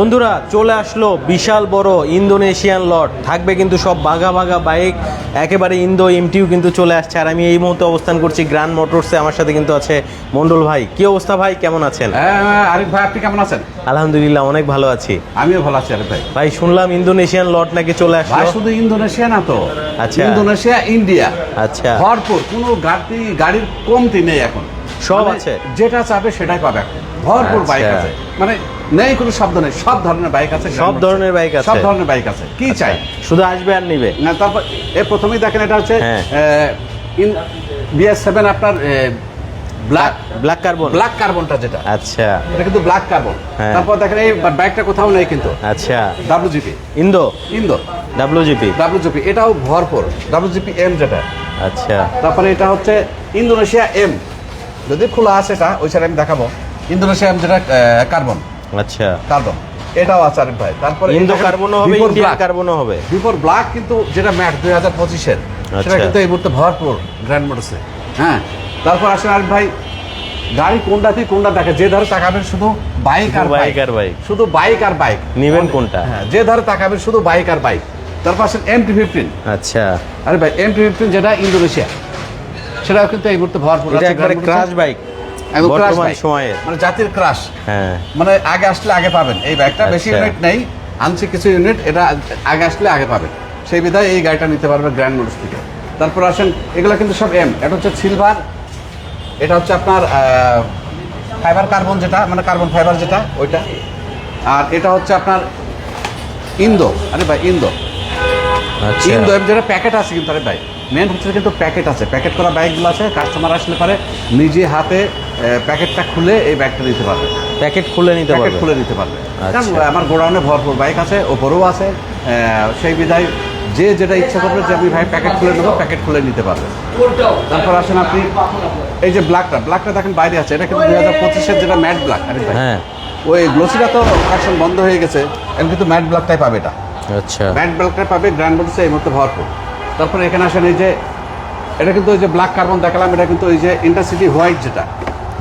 বন্ধুরা চলে আসলো বিশাল বড় ইন্দোনেশিয়ান লট থাকবে কিন্তু সব বাঘা বাঘা বাইক একেবারে ইন্দো এমটিও কিন্তু চলে আসছে। আর আমি এই মুহূর্তে অবস্থান করছি গ্র্যান্ড মোটরসে আমার সাথে কিন্তু আছে মন্ডল ভাই। কি অবস্থা ভাই? কেমন আছেন? হ্যাঁ, আরিফ ভাই আপনি কেমন আছেন? আলহামদুলিল্লাহ অনেক ভালো আছি। আমিও ভালো আছি আরিফ ভাই। ভাই শুনলাম ইন্দোনেশিয়ান লট নাকি চলে ভাই আসলো শুধু ইন্দোনেশিয়া না তো। আচ্ছা। Indonesia India. আচ্ছা। ভরপুর কোনো গাড়ি গাড়ির কমতি নেই এখন। সব মানে আছে? যেটা চাবে সেটাই পাবে এখন। ভরপুর আচ্ছা। বাইক আছে। মানে নেই কোনো শব্দ নেই। সব ধরনের বাইক আছে। সব ধরনের বাইক আছে? সব ধরনের বাইক আছে। কি চাই? শুধু আসবে আর নিবে? না তারপর এ প্রথমেই দেখেন এটা হচ্ছে হ্যাঁ। বিএস সেভেন আপনার ব্ল্যাক ব্ল্যাক কার্বন। ব্ল্যাক কার্বনটা যেটা। আচ্ছা। এটা কিন্তু ব্ল্যাক কার্বন। হ্যাঁ। তারপর দেখেন এই বাইকটা কোথাও নেই কিন্তু। আচ্ছা। WGP Indo? Indo. WGP WGP এটাও ভরপুর। ডাব্লিউজিপি এম যেটা। আচ্ছা। তারপরে এটা হচ্ছে ইন্দোনেশিয়া এম যদি খোলা আছে এটা ওই সাইড আমি দেখাবো। ইন্দোনেশিয়া এম যেটা কার্বন আচ্ছা। কার্বন। এটাও আছে আরিফ ভাই। তারপরে ইন্দো কার্বনও হবে ইন্ডিয়ান কার্বনও হবে। বিফোর ব্ল্যাক কিন্তু যেটা ম্যাট দুই হাজার পঁচিশের সেটা আচ্ছা। কিন্তু এই মুহূর্তে ভরপুর গ্র্যান্ড মোটরসে হ্যাঁ? তারপর আসেন আরিফ ভাই গাড়ি কোনটা থেকে কোনটা দেখে? যে ধারে তাকাবেন শুধু বাইক আর বাইক আর bike। শুধু বাইক আর বাইক নিবেন কোনটা? হ্যাঁ যে ধারে তাকাবেন শুধু বাইক আর বাইক তারপর আসেন এম টি ফিফটিন আচ্ছা। আরে ভাই এম টি ফিফটিন যেটা ইন্দোনেশিয়া। সেটাও কিন্তু এই মুহূর্তে ভরপুর একবারে ক্রাশ বাইক বর্তমান সময়ের মানে জাতির ক্রাশ হ্যাঁ। মানে আগে আসলে আগে পাবেন। এই বাইকটা বেশি আচ্ছা। ইউনিট নেই আনছে কিছু ইউনিট এটা আগে আসলে আগে পাবেন। সেই বিধায় এই গাড়িটা নিতে পারবে গ্র্যান্ড মোটরস থেকে। তারপর আসেন এগুলো কিন্তু সব এম এটা হচ্ছে সিলভার এটা হচ্ছে আপনার ফাইবার কার্বন যেটা মানে কার্বন ফাইবার যেটা ওইটা। আর এটা হচ্ছে আপনার ইন্দো আরে ভাই ইন্দো আচ্ছা। ইন্দো এম যেটা প্যাকেট আছে কিন্তু আরে ভাই মেন হচ্ছে কিন্তু প্যাকেট আছে। প্যাকেট করা বাইকগুলো আছে কাস্টমার আসলে পারে নিজে হাতে প্যাকেটটা খুলে এই ব্যাগটা দিতে পারবে। প্যাকেট খুলে নিতে প্যাকেট পারবে? খুলে নিতে পারবে। আচ্ছা। কারণ আমার গোডাউনে ভরপুর বাইক আছে ওপরেও আছে সেই বিধায় যে যেটা ইচ্ছা করবে যে আমি ভাই প্যাকেট খুলে নেব প্যাকেট খুলে নিতে পারবে। তারপর আসেন আপনি এই যে ব্ল্যাকটা ব্ল্যাকটা দেখেন বাইরে আছে এটা কিন্তু দুই হাজার পঁচিশের যেটা ম্যাট ব্ল্যাক হ্যাঁ। ওই গ্লোসিটা তো কালেকশন বন্ধ হয়ে গেছে এখন কিন্তু ম্যাট ব্ল্যাকটাই পাবে এটা। আচ্ছা। ম্যাট ব্ল্যাকটাই পাবে গ্র্যান্ড মোটরসে এই মধ্যে ভরপুর। তারপরে এখানে আসেন এই যে এটা কিন্তু ওই যে ব্ল্যাক কার্বন দেখালাম এটা কিন্তু ওই যে ইন্টারসিটি হোয়াইট যেটা।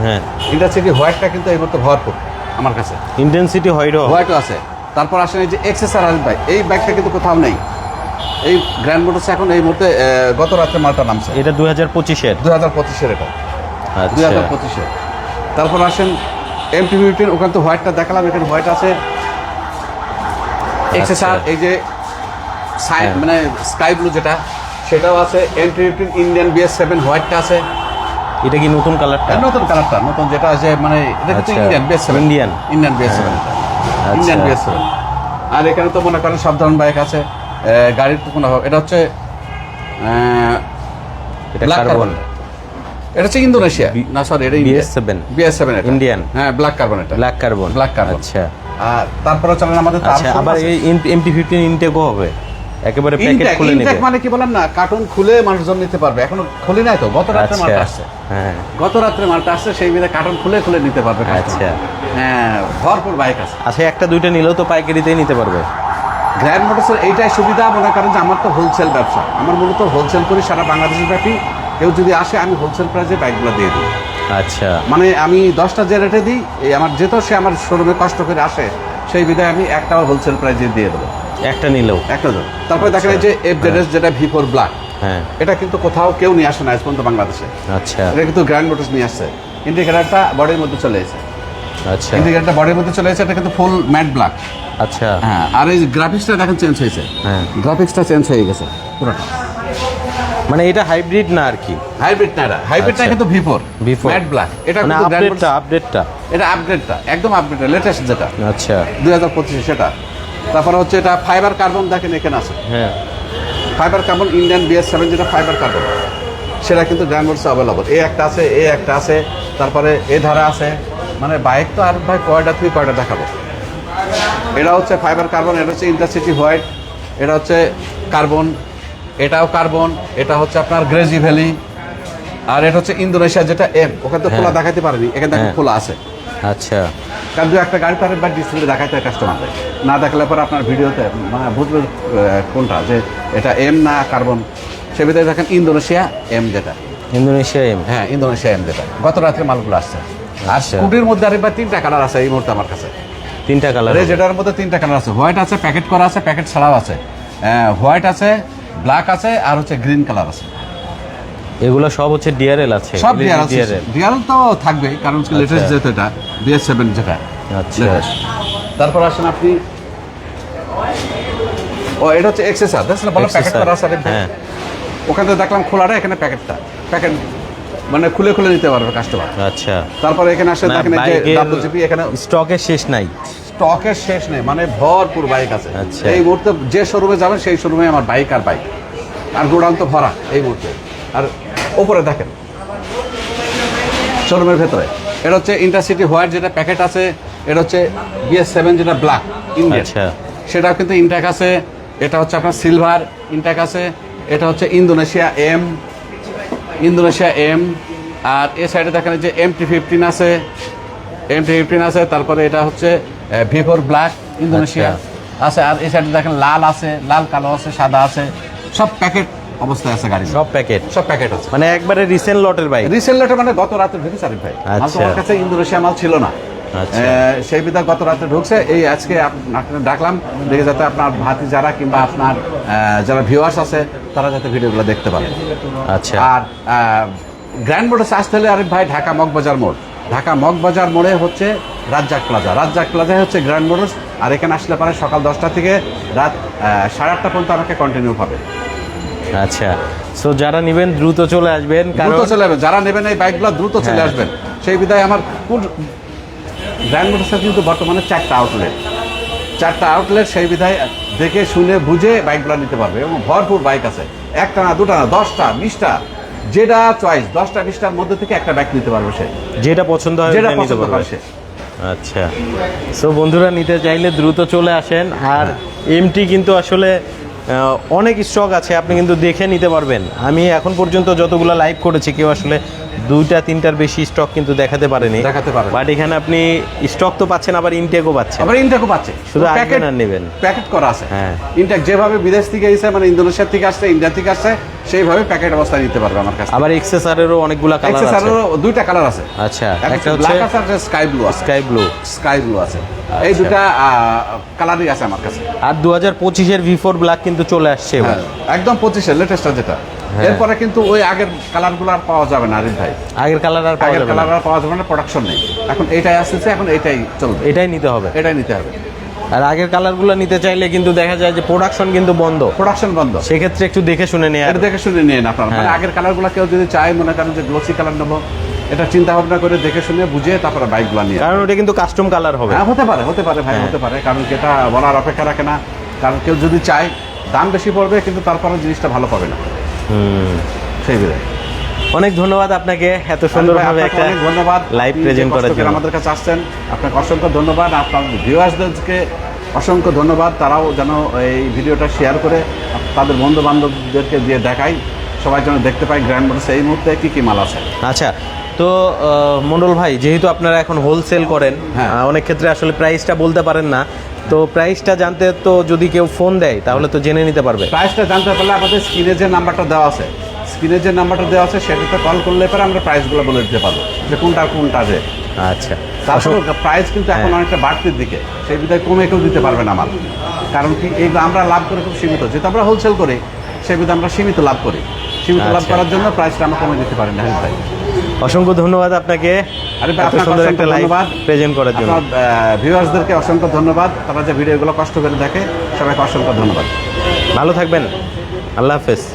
হ্যাঁ। ইন্টারসিটি হোয়াইটটা কিন্তু এই মধ্যে ভরপুর আমার কাছে। ইন্টেন্সিটি হোয়াইট হোয়াইটও আছে। তারপর আসেন এই যে এক্সেসার আরিফ ভাই এই বাইকটা কিন্তু কোথাও নেই। এই গ্র্যান্ড মোটরস এখন এই মুহূর্তে গত রাত্রে মালটা নামছে। এটা দুই হাজার পঁচিশের। দুই হাজার পঁচিশের এটা। দুই আচ্ছা হাজার পঁচিশে তারপর আসেন এম টি ফিফটিন ওখানে তো হোয়াইটটা দেখালাম এখানে হোয়াইট আছে। এক্সেসার এই যে সাইড হ্যাঁ। মানে স্কাই ব্লু যেটা সেটাও আছে। M T fifteen Indian BS seven হোয়াইটটা আছে। এটা কি নতুন কালারটা? নতুন কালারটা নতুন যেটা আছে মানে। Indian BS seven Indian। Indian BS seven Indian. BS seven আর এখানে তো মনে করেন সব ধরনের বাইক আছে গাড়ির তো কোনো এটা হচ্ছে এটা কার্বন এটা হচ্ছে ইন্দোনেশিয়া না সরি এটা BS7 বিএস সেভেন ইন্ডিয়ান হ্যাঁ ব্ল্যাক কার্বন এটা। Black carbon Black carbon। আচ্ছা। আর তারপরে চলেন আমাদের আচ্ছা আবার এই এমটি ফিফটিন ইনটেকও হবে? একেবারে প্যাকেট খুলে নেবে। মানে কি বলেন না কার্টুন খুলে মানুষজন নিতে পারবে। এখনও খুলি নাই তো? গত রাত্রে আচ্ছা মালটা আসছে। হ্যাঁ। গত রাত্রে মালটা আসছে সেই বিধে কার্টুন খুলে খুলে নিতে পারবে আচ্ছা। হ্যাঁ ভরপুর বাইক আছে। আচ্ছা একটা দুইটা নিলেও তো পাইকারিতেই নিতে পারবে। গ্র্যান্ড মোটরসের এইটাই সুবিধা মনে করেন যে আমার তো হোলসেল ব্যবসা। আমার মূলত হোলসেল করি সারা বাংলাদেশের ব্যাপী। কেউ যদি আসে আমি হোলসেল প্রাইসে বাইকগুলো দিয়ে দিই। আচ্ছা। মানে আমি দশটা যে রেটে দিই এই আমার যেহেতু সে আমার শোরুমে কষ্ট করে আসে সেই বিধায় আমি একটা হোলসেল প্রাইসে দিয়ে দেবো। একটা নিলেও। একটা জন তারপরে দেখেন এই যে এফ জেড যেটা ভি ফোর ব্ল্যাক হ্যাঁ। এটা কিন্তু কোথাও কেউ নিয়ে আসে না আজ পর্যন্ত বাংলাদেশে। আচ্ছা। এটা কিন্তু গ্র্যান্ড মোটরস নিয়ে আসছে। ইন্ডিকেটারটা বডির মধ্যে চলে এসেছে। আচ্ছা। ইন্ডিকেটারটা বডির মধ্যে চলে এসেছে এটা কিন্তু ফুল ম্যাট ব্ল্যাক আচ্ছা। হ্যাঁ আর এই গ্রাফিক্সটা দেখেন চেঞ্জ হয়েছে। হ্যাঁ। গ্রাফিক্সটা চেঞ্জ হয়ে গেছে পুরোটা। মানে এটা হাইব্রিড না আর কি? হাইব্রিড না এটা। হাইব্রিডটা আচ্ছা। কিন্তু ভিফোর V4 ম্যাট ব্ল্যাক এটা মানে কিন্তু আপডেটটা আপডেটটা এটা আপগ্রেডটা একদম আপডেটটা লেটেস্ট যেটা। আচ্ছা। দুই হাজার পঁচিশে সেটা। তারপরে হচ্ছে এটা ফাইবার কার্বন দেখেন এখানে আছে। হ্যাঁ। Fibre carbon Indian BS seven যেটা ফাইবার কার্বন সেটা কিন্তু গ্র্যান্ড মোটরস অ্যাভেলেবল এ একটা আছে এ একটা আছে তারপরে এ ধারা আছে। মানে বাইক তো আর ভাই কয়টা তুই কয়টা দেখাবো? এটা হচ্ছে ফাইবার কার্বন এটা হচ্ছে ইন্টারসিটি হোয়াইট এটা হচ্ছে কার্বন এটাও কার্বন এটা হচ্ছে আপনার গ্রেজি ভ্যালি আর এটা হচ্ছে ইন্দোনেশিয়া যেটা এম ওখানে তো খোলা হ্যাঁ। দেখাতে পারেনি এখানে দেখেন হ্যাঁ। খোলা আছে। আচ্ছা। কারণ দু একটা গাড়ি তার বা ডিসপ্লে দেখাতে হয় কাস্টমারকে না দেখলে পরে আপনার ভিডিওতে মানে বুঝবে কোনটা? যে এটা এম না কার্বন সে ভিতরে দেখেন ইন্দোনেশিয়া এম যেটা। ইন্দোনেশিয়া এম হ্যাঁ ইন্দোনেশিয়া এম যেটা। গত রাত্রে মালগুলো আসছে। আর আচ্ছা। স্কুটির মধ্যে আরেকবার তিনটা কালার আছে এই মুহূর্তে আমার কাছে। তিনটা কালার এটার মধ্যে তিনটা কালার আছে। হোয়াইট আছে প্যাকেট করা আছে প্যাকেট ছাড়াও আছে। হোয়াইট আছে ব্ল্যাক আছে আর হচ্ছে গ্রিন কালার আছে। এগুলো সব হচ্ছে ডিআরএল আছে। সব ডিআরএল ডিআর তো থাকবে কারণ লেটেস্ট আচ্ছা। এটা বিএস সেভেন যেটা। আচ্ছা। তারপর আসেন আপনি ও এটা হচ্ছে এক্সেসার দেখছেন বলো প্যাকেট করা আছে। হ্যাঁ। ওখানে দেখলাম খোলাটা এখানে প্যাকেটটা প্যাকেট মানে খুলে খুলে নিতে পারবে কাস্টমার আচ্ছা। তারপরে এখানে আসেন দেখেন যে ডাব্লিউজিপি এখানে স্টকের শেষ নাই। স্টকের শেষ নেই মানে ভরপুর বাইক আছে। আচ্ছা। এই মুহূর্তে যে শোরুমে যাবেন সেই শোরুমে আমার বাইক আর বাইক। আর গোডাউন তো ভরা এই মুহূর্তে। আর ওপরে দেখেন। শোরুমের ভেতরে। এটা হচ্ছে ইন্টারসিটি হোয়াইট যেটা প্যাকেট আছে এটা হচ্ছে বিএস সেভেন যেটা ব্ল্যাক ইন্ডিয়ান আচ্ছা। সেটাও কিন্তু ইনট্যাক আছে এটা হচ্ছে আপনার সিলভার ইনট্যাক আছে এটা হচ্ছে ইন্দোনেশিয়া এম ইন্দোনেশিয়া এম আর এ সাইডে দেখেন যে এম টি ফিফটিন আছে এম টি ফিফটিন আছে তারপরে এটা হচ্ছে ভিভোর ব্ল্যাক ইন্দোনেশিয়া আছে আর এই সাইডে দেখেন লাল আছে লাল কালো আছে সাদা আছে সব প্যাকেট অবস্থায় আছে গাড়ি সব প্যাকেট সব প্যাকেট আছে। মানে একবারে রিসেন্ট লটের বাইক রিসেল লেটার মানে গত রাতে ঢুকেছে আরিফ ভাই। আচ্ছা। কাছে ইন্দোনেশিয়া মাল ছিল না। সেই বিধা গত রাতে ঢুকছে। এই আজকে আপনাকে ডাকলাম। দেখে যাতে আপনার ভাতি যারা কিংবা আপনার যারা ভিউয়ার্স আছে তারা যাতে ভিডিওগুলো দেখতে পারে। আচ্ছা। আর গ্র্যান্ড মোটরস আসতে হলে আরিফ ভাই ঢাকা মগবাজার মোড়। ঢাকা মগবাজার মোড়ে হচ্ছে রাজ্জাক প্লাজা। রাজ্জাক প্লাজায় হচ্ছে গ্র্যান্ড মোটরস আর এখানে আসলে পারে সকাল দশটা থেকে রাত সাড়ে আটটা পর্যন্ত আমাকে কন্টিনিউ পাবে আচ্ছা। সো যারা নেবেন দ্রুত চলে আসবেন। দ্রুত চলে আসবেন। যারা নেবেন এই বাইকগুলো দ্রুত চলে হ্যাঁ। আসবেন। সেই বিধায় আমার গ্র্যান্ড মোটরসের কিন্তু বর্তমানে চারটা আউটলেট চারটা আউটলেট সেই বিধায় দেখে শুনে বুঝে বাইকগুলো নিতে পারবে এবং ভরপুর বাইক আছে। একটা না দুটা না দশটা বিশটা যেটা চয়েস দশটা বিশটার মধ্যে থেকে একটা বাইক নিতে পারবে সে। যেটা পছন্দ হয় যেটা নিতে পছন্দ পারবে। করে সে। আচ্ছা। সো বন্ধুরা নিতে চাইলে দ্রুত চলে আসেন। আর এমটি কিন্তু আসলে অনেক স্টক আছে আপনি কিন্তু দেখে নিতে পারবেন। আমি এখন পর্যন্ত যতগুলো লাইভ করেছি কেউ আসলে দুইটা তিনটার বেশি স্টক কিন্তু দেখাতে পারেনি। দেখাতে পারেন। বাট এখানে আপনি স্টক তো পাচ্ছেন আবার ইনটেকও পাচ্ছেন। আবার ইনটেকও পাচ্ছে শুধু আসবেন প্যাকেট আর নেবেন। প্যাকেট করা আছে। হ্যাঁ। ইনটেক যেভাবে বিদেশ থেকে এসে মানে ইন্দোনেশিয়া থেকে আসছে ইন্ডিয়া থেকে আসছে সেইভাবে প্যাকেট অবস্থায় নিতে পারবে আমার কাছে আবার এক্সেসারেরও অনেকগুলো কালার আছে। এক্সেসারিরও দুইটা কালার আছে। আচ্ছা একটা হচ্ছে ব্ল্যাক আছে আর স্কাই ব্লু আছে। স্কাই ব্লু স্কাই ব্লু আছে। এই আচ্ছা। দুটা কালারই আছে আমার কাছে। আর দু হাজার পঁচিশের ভি ব্ল্যাক কিন্তু চলে আসছে হ্যাঁ, একদম পঁচিশের লেটেস্টটা যেটা। হ্যাঁ। এরপরে কিন্তু ওই আগের কালারগুলো আর পাওয়া যাবে না আরিফ ভাই। আগের কালার আর পাওয়া যাবে কালার আর পাওয়া যাবে না প্রোডাকশন নেই। এখন এইটাই আসতেছে এখন এটাই চলবে। এটাই নিতে হবে। এটাই নিতে হবে। আর আগের কালারগুলো নিতে চাইলে কিন্তু দেখা যায় যে প্রোডাকশন কিন্তু বন্ধ। প্রোডাকশন বন্ধ। সেক্ষেত্রে একটু দেখে শুনে এটা দেখে শুনে নিয়ে আপনার। মানে। আগের কালারগুলো কেউ যদি চায় মনে করেন যে গ্লোসি কালার নেব এটা চিন্তা ভাবনা করে দেখে শুনে বুঝে তারপরে বাইকগুলো নিয়ে কারণ ওটা কিন্তু কাস্টম কালার হবে। হ্যাঁ হতে পারে হতে পারে ভাই হ্যাঁ। হতে পারে। কারণ যেটা বলার অপেক্ষা রাখে না। কারণ কেউ যদি চায় দাম বেশি পড়বে কিন্তু তারপরে জিনিসটা ভালো পাবে না। হুম। সেই বিধায়। অনেক ধন্যবাদ আপনাকে এত সুন্দরভাবে একটা অনেক ধন্যবাদ। লাইভ প্রেজেন্ট করার জন্য। আমাদের কাছে আসছেন আপনাকে অসংখ্য ধন্যবাদ। আপনার ভিউয়ার্সদেরকে অসংখ্য ধন্যবাদ। তারাও যেন এই ভিডিওটা শেয়ার করে তাদের বন্ধু বান্ধবদেরকে দিয়ে দেখাই। সবাই যেন দেখতে পাই গ্র্যান্ড মোটরস এই মুহূর্তে কী কী মাল আছে। আচ্ছা তো আহ, মণ্ডল ভাই যেহেতু আপনারা এখন হোলসেল করেন হ্যাঁ। অনেক ক্ষেত্রে আসলে প্রাইসটা বলতে পারেন না। তো প্রাইসটা জানতে তো যদি কেউ ফোন দেয় তাহলে তো জেনে নিতে পারবে। প্রাইসটা জানতে পারলে আমাদের স্ক্রিনে যে নাম্বারটা দেওয়া আছে স্ক্রিনে যে নাম্বারটা দেওয়া আছে সেটাতে কল করলে পরে আমরা প্রাইসগুলো বলে দিতে পারব যে কোনটা কোনটা যে। আচ্ছা। তারপরে প্রাইস কিন্তু এখন হ্যাঁ। অনেকটা বাড়তির দিকে। সেই বিধায় কমে কেউ দিতে পারবে না মাল কারণ কি এই আমরা লাভ করে খুব সীমিত। যেহেতু আমরা হোলসেল করি সেই বিধায় আমরা সীমিত লাভ করি। সীমিত লাভ আচ্ছা। করার জন্য প্রাইসটা আমরা কমে দিতে পারি না হ্যাঁ ভাই। অসংখ্য ধন্যবাদ আপনাকে। আরে সুন্দর একটা লাইভ ধন্যবাদ। প্রেজেন্ট করার জন্য। ভিউয়ার্সদেরকে অসংখ্য ধন্যবাদ। তারা যে ভিডিওগুলো কষ্ট করে দেখে সবাইকে অসংখ্য ধন্যবাদ। ভালো থাকবেন। আল্লাহ হাফেজ।